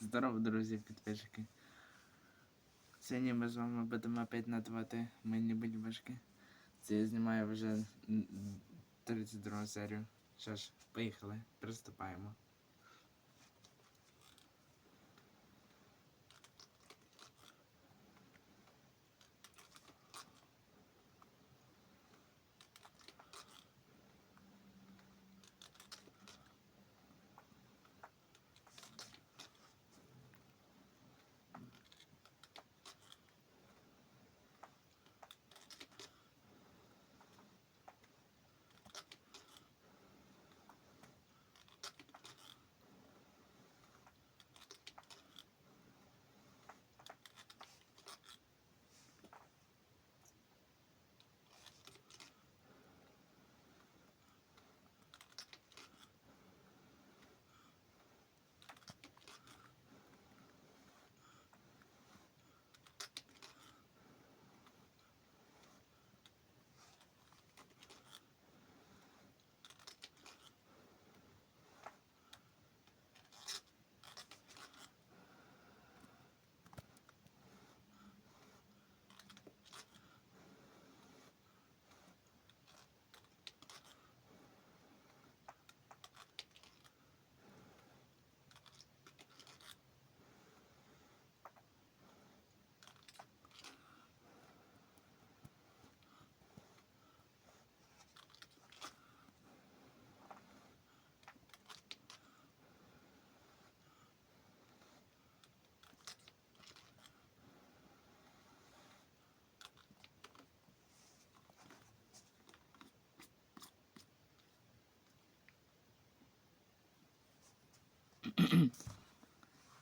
Здорово, друзі, підписчики. Сьогодні ми з вами будемо опять надавати мені бульбашки. Це я знімаю вже 32 серію. Що ж, поїхали, приступаємо.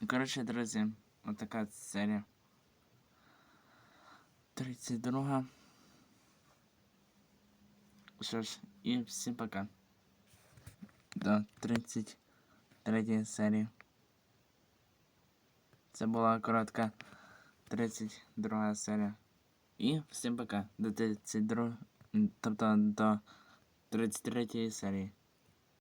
Коротше, друзі, отака серія. 32. Що ж, і всім пока. До 33 серії. Це була коротка 32 серія. І всім пока. До 32, тобто до 33 серії.